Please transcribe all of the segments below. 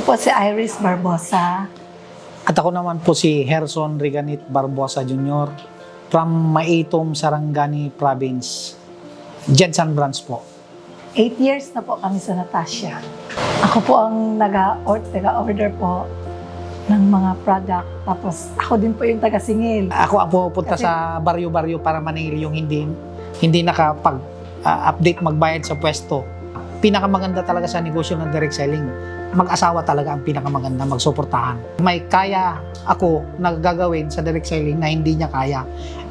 Ako po si Iris Barbosa. At ako naman po si Herson Reganit Barbosa Jr. from Maitom, Sarangani Province. Jensen Branch po. Eight years na po kami sa Natasha. Ako po ang nag-order po ng mga product. Tapos ako din po yung taga-singil. Ako ang pupunta Kasi- sa baryo-baryo para maningil yung hindi hindi nakapag-update magbayad sa pwesto. Pinakamaganda talaga sa negosyo ng direct selling. Mag-asawa talaga ang pinakamaganda magsuportahan. May kaya ako na gagawin sa direct selling na hindi niya kaya.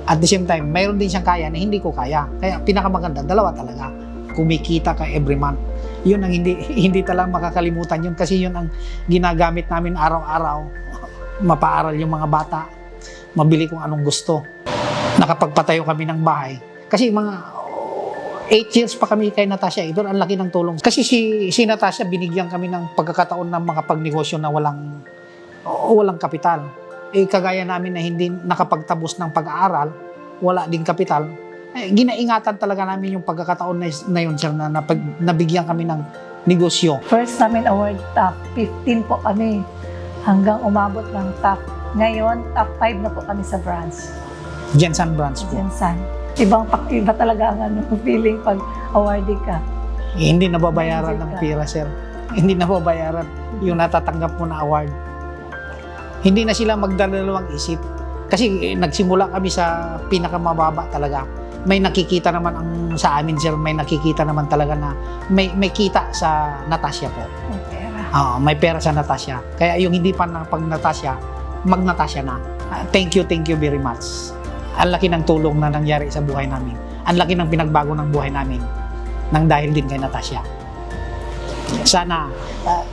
At the same time, mayroon din siyang kaya na hindi ko kaya. Kaya pinakamaganda, dalawa talaga. Kumikita ka every month. Yun ang hindi hindi talaga makakalimutan yun kasi yun ang ginagamit namin araw-araw. Mapaaral yung mga bata, mabili kung anong gusto. Nakapagpatayo kami ng bahay. Kasi mga 8 years pa kami kay Natasha, ito ang laki ng tulong. Kasi si, si Natasha, binigyan kami ng pagkakataon ng mga pagnegosyo na walang, o walang kapital. Eh, kagaya namin na hindi nakapagtabos ng pag-aaral, wala din kapital, eh, ginaingatan talaga namin yung pagkakataon na, na yun, sir, na napag, nabigyan kami ng negosyo. First namin award top 15 po kami hanggang umabot ng top. Ngayon, top 5 na po kami sa branch. Jensen Branch po. Jensan. Ibang iba talaga ang ano, feeling pag awarding ka. Eh, hindi nababayaran ng pira, sir. Hindi nababayaran yung natatanggap mo na award. Hindi na sila magdalawang isip. Kasi eh, nagsimula kami sa pinakamababa talaga. May nakikita naman ang sa amin, sir, may nakikita naman talaga na may, may kita sa Natasha po. Ang pera. Oo, may pera sa Natasha. Kaya yung hindi pa na pag Natasha, mag Natasha na. Ah, thank you, thank you very much. Ang laki ng tulong na nangyari sa buhay namin. Ang laki ng pinagbago ng buhay namin nang dahil din kay Natasha. Sana ah,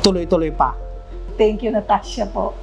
tuloy-tuloy pa. Thank you, Natasha po.